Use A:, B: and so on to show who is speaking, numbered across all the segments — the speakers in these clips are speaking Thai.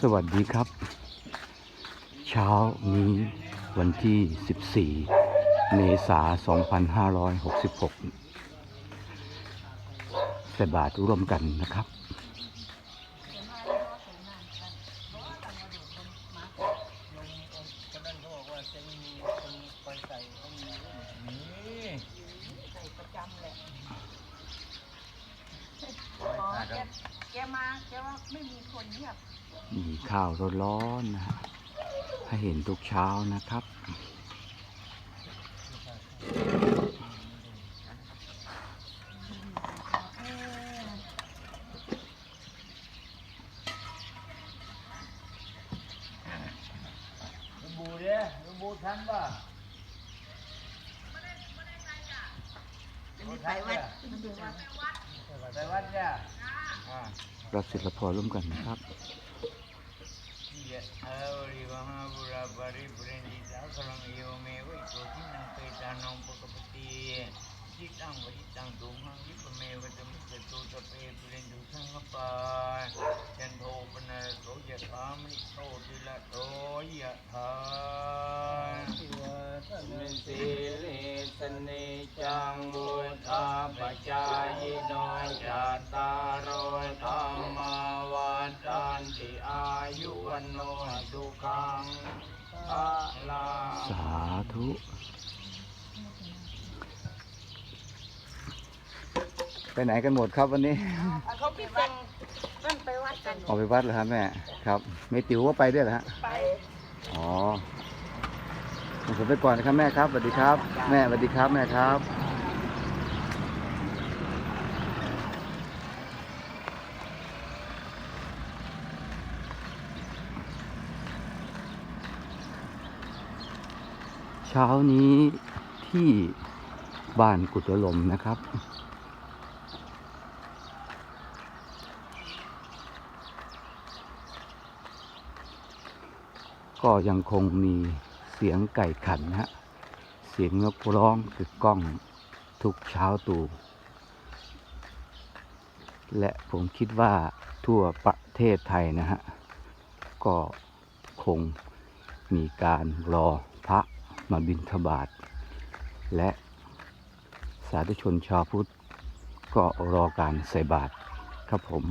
A: สวัสดีครับ เช้านี้วันที่ 14 เมษายน 2566 ใส่บาตรร่วมกันนะครับ
B: คนห้าบอกว่าจะไม่มีคนคอยใส่เขามีมี
C: ใส่ประจำแหละ
B: คอย
C: อ๋อ
B: ขาด
C: แก
B: แล้ว
C: แกมาแกว่าไม่มีคนเงียบ
A: มีข้าวร้อนๆนะฮะให้เห็นทุกเช้านะครับ
C: เออ
B: ลุงบูเนี่ยลุงบูทันป่ะ
C: มันไปวัดมันไปวัด
B: ไปวัดจ้ะอ่า
A: รับศิลปะร่วมกันนะครับ
B: อาวริวหาบุราบริปุเรนิสาคลังเอวเมวิโกทินังเปตานังปกปติจิตังวจิตังตุมังวิปเมวตมิสตุตเปปุเรนตุสังกปาจันโทปนะโสยะธามิโตติละโตยะธามิสิลิสนิจังบุธาปจายโนจัตตารโอธรรมาวันตันติอา ยุวันโนสุขังภะลัง
A: สาธุ ไปไหนกันหมดครับวันนี้
C: เขาไปวัดนั่นไปวัดกัน
A: ออกไปวัดเหรอครับแม่ครับไม่ติ๋วก็ไปด้วยเหรอฮะ
C: ไป
A: อ๋อผมไปก่อนนะครับแม่ครับสวัสดีครับ แม่สวัสดีครับแม่ครับ เช้านี้ที่บ้านกุฎลมนะครับ ก็ยังคงมีเสียงไก่ขันนะฮะ เสียงนกร้องกึกก้องทุกเช้าตู่และผมคิดว่าทั่วประเทศไทยนะฮะ ก็คงมีการรอ มาบิณฑบาตและสาธุชนชาวพุทธก็รอการใส่บาตรครับผม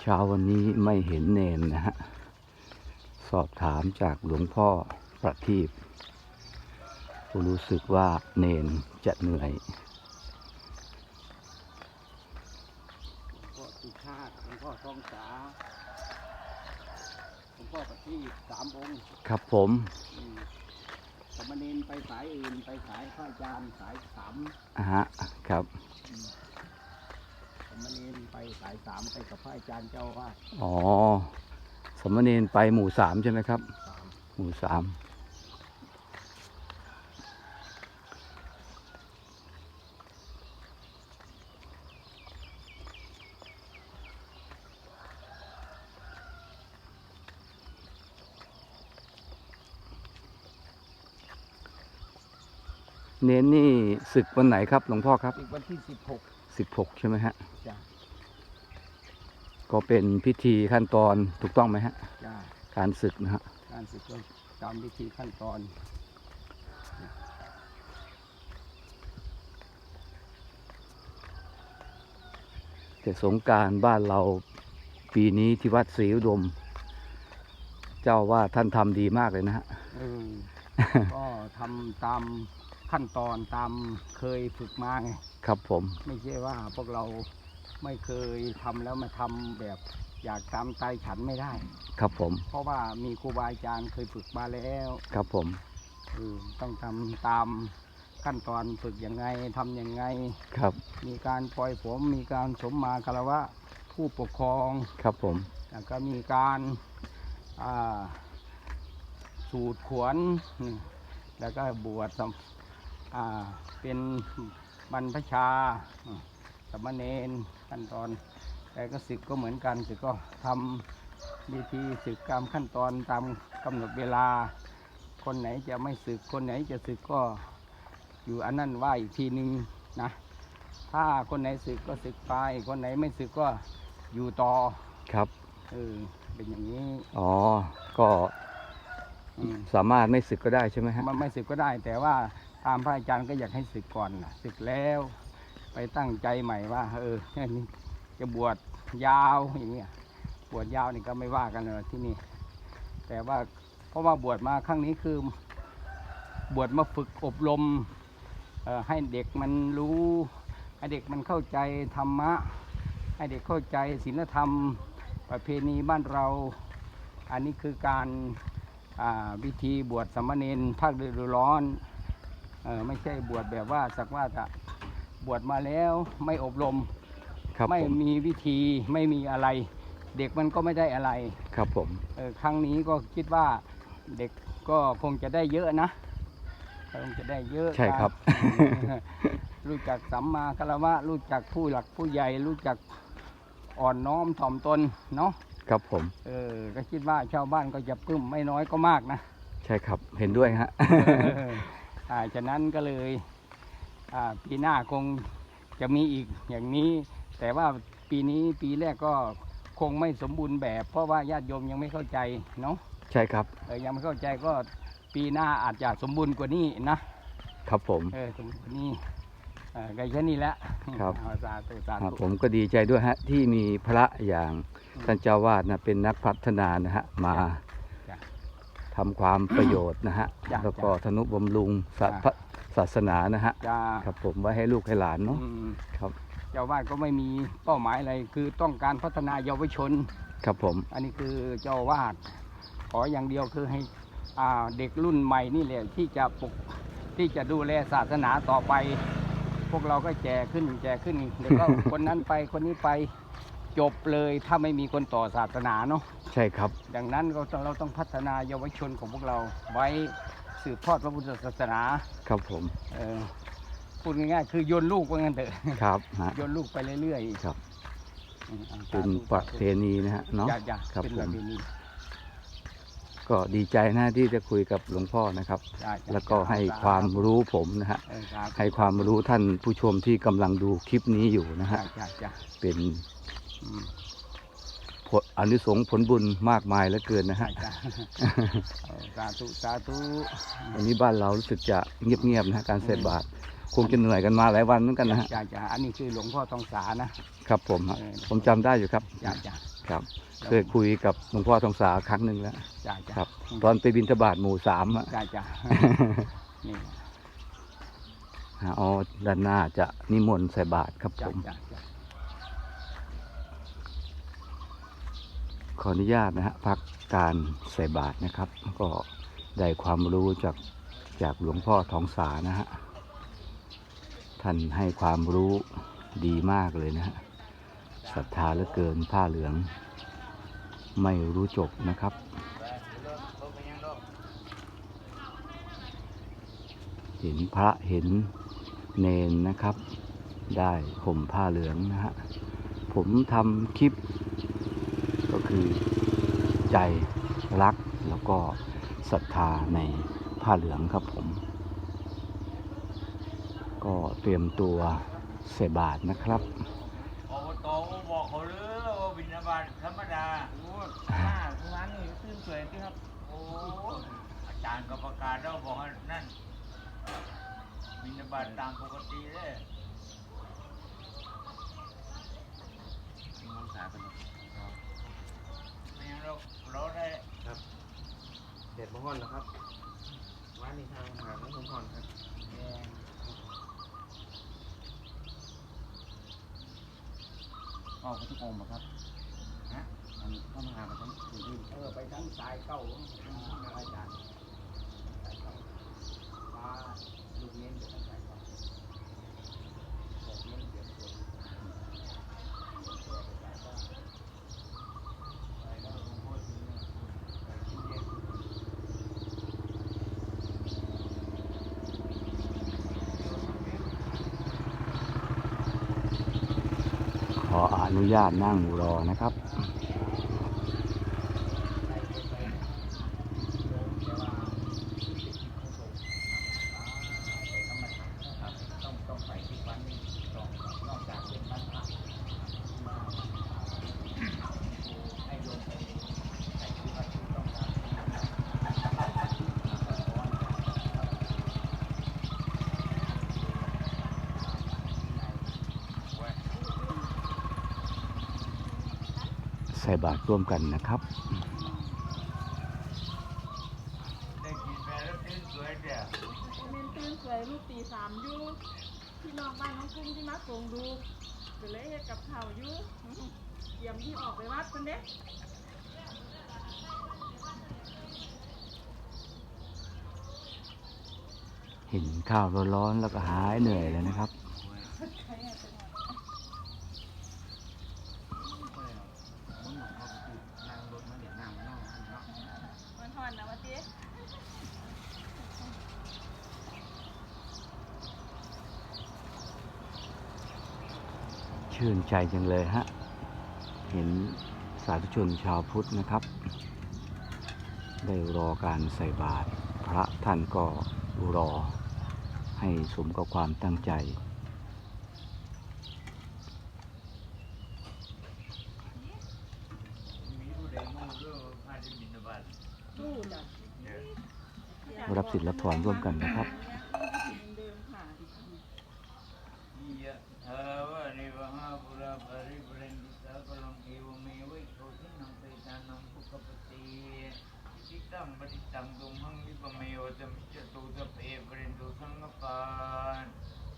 A: เช้าวันนี้ไม่เห็นเนนนะฮะ สอบถามจากหลวงพ่อประทีปรู้สึกว่าเนนจะเหนื่อย
D: พ่อสุชาติหลวงพ่อทองสาหลวงพ่อปฏิสามองค์
A: ครับผม
D: อืมสามเณรไปสายอื่นไปสายข้าจารย์สายสาม
A: อะฮะครับ
D: สามเณรไปสายสามไปกับพระอาจารย์เจ้าว่าส
A: อ๋อ สมณเณรไปหมู่สามใช่ไหมครับ
D: สาม
A: หมู่สามเน้นนี่ศึกวันไหนครับหลวงพ่อครับ
D: อีกวันที่สิบหก
A: สิบหกใช่ไหมฮะ
D: จ้ะ
A: ก็เป็นพิธีขั้นตอนถูกต้องไหมฮะ
D: จ้ะ
A: การศึกนะฮะ
D: การศึกก็ตามวิธีขั้นตอน
A: แต่สงกรารบ้านเราปีนี้ที่วัดศรีอุดม เจ้าว่าท่านทำดีมากเลยนะฮะ
D: เออ ก็ทำตามขั้นตอนตามเคยฝึกมาไง
A: ครับผม
D: ไม่ใช่ว่าพวกเรา ไม่เคยทำแล้วมาทำแบบอยากตามใจฉันไม่ได้
A: ครับผม
D: เพราะว่ามีครูบาอาจารย์เคยฝึกมาแล้ว
A: ครับผม
D: เออต้องทำตามขั้นตอนฝึกยังไงทำยังไง
A: ครับ
D: มีการปล่อยผมมีการสมมาคารวะผู้ปกครอง
A: ครับผม
D: แล้วก็มีการอ่าสูตรขวนอืมแล้วก็บวชสำอ่าเป็นบรรพชาอืม สามเณรขั้นตอนแต่ก็ศึกก็เหมือนกันศึกก็ทำวิธีศึกตามขั้นตอนตามกำหนดเวลา คนไหนจะไม่ศึกคนไหนจะศึกก็อยู่อันนั้นว่าอีกทีหนึ่งนะ ถ้าคนไหนศึกก็ศึกไป คนไหนไม่ศึกก็อยู่ต่อ
A: ครับ
D: เออเป็นอย่างนี้
A: อ๋อก็
D: อืม
A: สามารถไม่ศึกก็ได้ใช่ไหมฮะ
D: มันไม่ศึกก็ได้ แต่ว่าตามพระอาจารย์ก็อยากให้ศึกก่อนนะศึกแล้ว ไปตั้งใจใหม่ว่า เออจะบวชยาวอย่างเงี้ยบวชยาวนี่ก็ไม่ว่ากันเลยที่นี่ แต่ว่าเพราะว่าบวชมาครั้งนี้คือบวชมาฝึกอบรมให้เด็กมันรู้ให้เด็กมันเข้าใจธรรมะ ให้เด็กเข้าใจศีลธรรม ประเพณีบ้านเรา อันนี้คือการวิธีบวชสมเณรภาคฤดูร้อนออไม่ใช่บวชแบบว่าสักว่าจะ บวชมาแล้วไม่อบรม
A: ครับ
D: ไม่
A: ผม
D: มีวิธีไม่มีอะไร เด็กมันก็ไม่ได้อะไร
A: ครับผม
D: เออครั้งนี้ก็คิดว่าเด็กก็คงจะได้เยอะนะคงจะได้เยอะ
A: ใช่ครับ
D: การ รู้จักสัมมาคารวะ รู้จักผู้หลักผู้ใหญ่ รู้จักอ่อนน้อมถ่อมตนเนาะ
A: ครับผม
D: เออก็คิดว่าชาวบ้านก็จะปลื้มไม่น้อยก็มากนะ
A: ใช่ครับเห็นด้วยฮะ
D: เอออ่าฉะนั้นก็เลยอ่า ปีหน้าคงจะมีอีกอย่างนี้ แต่ว่าปีนี้ปีแรกก็คงไม่สมบูรณ์แบบ เพราะว่าญาติโยมยังไม่เข้าใจเนาะ
A: ใช่ครับ
D: เออยังไม่เข้าใจก็ปีหน้าอาจจะสมบูรณ์กว่านี้นะครับ
A: ผม
D: เออสมบูรณ์กว่านี้เออก็แค่นี้แหละ
A: ครับ
D: เอาสาธุสา
A: ครับ
D: ธุ
A: ผมก็ดีใจด้วยฮะที่มีพระอย่างท่านเจ้าวาดนะเป็นนักพัฒนานะฮะมา
D: จ้ะ
A: ทำความประโยชน์นะฮะ
D: จ้ะ
A: แล้วก็ธนุบำรุง ศา
D: จ้ะ
A: พระศาสนานะฮะ
D: จ้า
A: ครับผมไว้ให้ลูกให้หลานเนาะ
D: อืม
A: ครับ
D: เจ้าวาดก็ไม่มีเป้าหมายอะไร คือต้องการพัฒนาเยาวชน
A: ครับผม
D: อันนี้คือเจ้าวาดขออย่างเดียวคือให้อ่าเด็กรุ่นใหม่นี่แหละที่จะปกที่จะดูแลศาสนาต่อไป พวกเราก็แจกขึ้นแจกขึ้นเดี๋ยวก็ คนนั้นไปคนนี้ไปจบเลยถ้าไม่มีคนต่อศาสนาเนาะ
A: ใช่ครับ
D: ดังนั้นเราต้องเราต้องพัฒนาเยาวชนของพวกเราไว้ สืบทอดพระพุทธศาสนา
A: ครับผม
D: เออพูดง่ายๆคือโยนลูกว่างั้นเถอะ
A: ครับฮะ
D: โยนลูกไปเรื่อย
A: ครับ
D: ๆอืมอ่า
A: เป็น
D: สาธุ
A: ประเพณีนะฮะเนาะ
D: จ้ะจ้ะ
A: ครับ
D: เป็น
A: ผ
D: ประ
A: ม
D: เพณี
A: ก็ดีใจนะที่จะคุยกับหลวงพ่อนะครับ
D: จ้ะจ้ะ
A: แล้วก็ให้
D: สธุ
A: ความรู้ผมนะฮะ
D: เออสาธุ
A: ให้ความรู้ท่านผู้ชมที่กำลังดูคลิปนี้อยู่นะ
D: จ้ะ
A: ฮะ
D: จ้ะจ้ะ
A: เป็น
D: อืม
A: ผลอนุสงส์ผลบุญมากมายเหลือเกินนะ
D: จ้ะ
A: ฮะ
D: จ้ะเออสาธุสาธุ
A: วันนี้บ้านเรารู้สึกจะเงียบๆนะฮะการใส่บาตรคงจะเหนื่อยกันมาหลายวันเหมือนกันนะฮะ
D: จ้ะจ้ะอันนี้คือหลวงพ่อทองสานะ
A: ครับผมฮะ
D: เออ
A: ผมจำได้อยู่ครับ
D: จ้ะจ้ะ
A: ครับเคยคุยกับหลวงพ่อทองสาครั้งหนึ่งแล้ว
D: จ้ะจ้ะ
A: ครับ ตอนไปบินทบาทหมู่สามอะ
D: จ้ะจ้ะนี่
A: ฮะอ๋อด้านหน้าจะนิมนต์ใส่บาตรครับผ
D: จ้ะ
A: ม
D: จ้ะจ้ะ
A: ขออนุญาตนะฮะพักการใส่บาตรนะครับ ก็ได้ความรู้จากจากหลวงพ่อทองสานะฮะท่านให้ความรู้ดีมากเลยนะฮะศรัทธาเหลือเกินผ้าเหลือง ไม่รู้จบนะครับเห็นพระเห็นเนนนะครับ ได้ห่มผ้าเหลืองนะฮะผมทำคลิป คือใจรักแล้วก็ศรัทธาในผ้าเหลืองครับผม ก็เตรียมตัวใส่บาทนะครับ
B: อบตก็บอกเขาเลยว่าบินาบาตธรรมดา
C: โอ้หน้าร้านนี่ตื้นสวยที่ครับ
B: โอ้อาจารย์ก็ประกาศแล้วบอกว่านั่นบินาบาตตามปกติเลย
C: มองสาเป็น
B: เราเราได้
C: เด็ดมะฮอนเหรอครับร้านนี้ทางหาของมะฮอนครับออกไปทุกองค์ครับฮะอันเข้ามาหากันทั้งคืน
D: เออไปทั้งสายเก้าอาจารย์สายเก้ามาลูกเน้นจะทั้งสายเก้าบอกเน้นเดี๋ยวสวยไปแล้วหลวงพ่อทีเนี่ยไปที่เย็น
A: ข ออนุญาตนั่งรอนะครับ
D: ต้องต้องไปที่วัดนี่ก่อนนอกจากเป็นวันพระมาให้โยมไปใส่ที่วัดที่ต้องการ
A: ใส่บาตรร่วมกันนะครับ
B: ได้กินไปแล้วตื่นสวยเด้อ
E: เมนตื่นสวยลูกตีสามอยู่พี่น้องบ้านน้องกุ้งที่มาส่งดูก็เลยเฮ็ดกับข้าวอยู่เตรียมที่ออกไปวัดกันเด้
A: เห็นข้าวร้อนๆแล้วก็หายเหนื่อยเลยนะครับ
C: นั่งรถมาเดี๋ยวนั่งนอกเนาะ
E: มันหอนนะวะเจ๊
A: ชื่นใจจังเลยฮะ เห็นสาธุชนชาวพุทธนะครับ ได้รอการใส่บาตรพระท่านก็รอให้สมกับความตั้งใจ
B: รับ
A: สิทธิ์รับพรร่วมกันนะครับ
E: เดิมค่ะ
B: ยะถาวะริวหาปุราปริปุเรนติสากลังเอวเมวิโกทินังเปตานังปุกปติจิ ตังปฏิตังตุมหังวิปเมวะตมิจตุตเปปเรนตุสังกปาน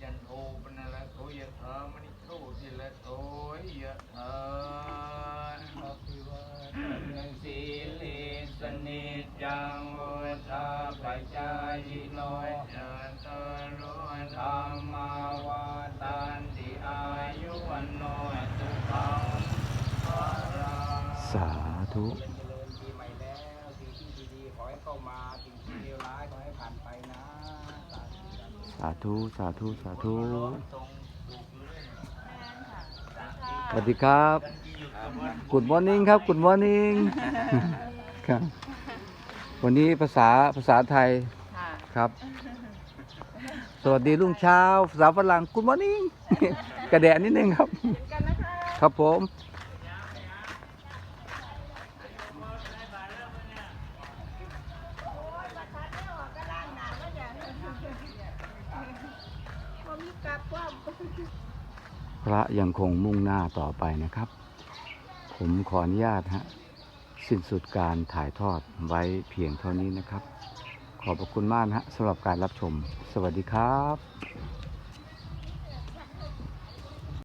B: จันโทปนละโทยะถามณิโทติละโทยะถาอภิวาทนสีเลสนิจังโอชาปัจจายโนจันตโรธรรมาวาตันติอายุวันโนสุขังภะรัง
A: สาธุ
D: เจริญเจริญปีใหม่แล้วสิ่งที่ดีๆขอให้เข้ามาสิ่งที่เลวร้ายขอให้ผ่านไปนะสาธุสาธุ
A: สาธุสาธุ
E: แม่นค่ะ
A: สวัสดีครับกุดมอร์นิ่งครับกุดมอร์นิ่งครับ วันนี้ภาษาภาษาไทย
E: ค่ะ
A: ครับ สวัสดีลุงเช้าภาษาฝรั่งกุดมอร์นิ่งกระแดะนิดนึงครับ
E: เห็นกันนะคะ
A: ครับผม
E: ผมมีกลับว่า
A: พระยังคงมุ่งหน้าต่อไปนะครับ ผมขออนุญาตฮะสิ้นสุดการถ่ายทอดไว้เพียงเท่านี้นะครับ ขอบพระคุณมากนะฮะสำหรับการรับชม สวัสดีครับ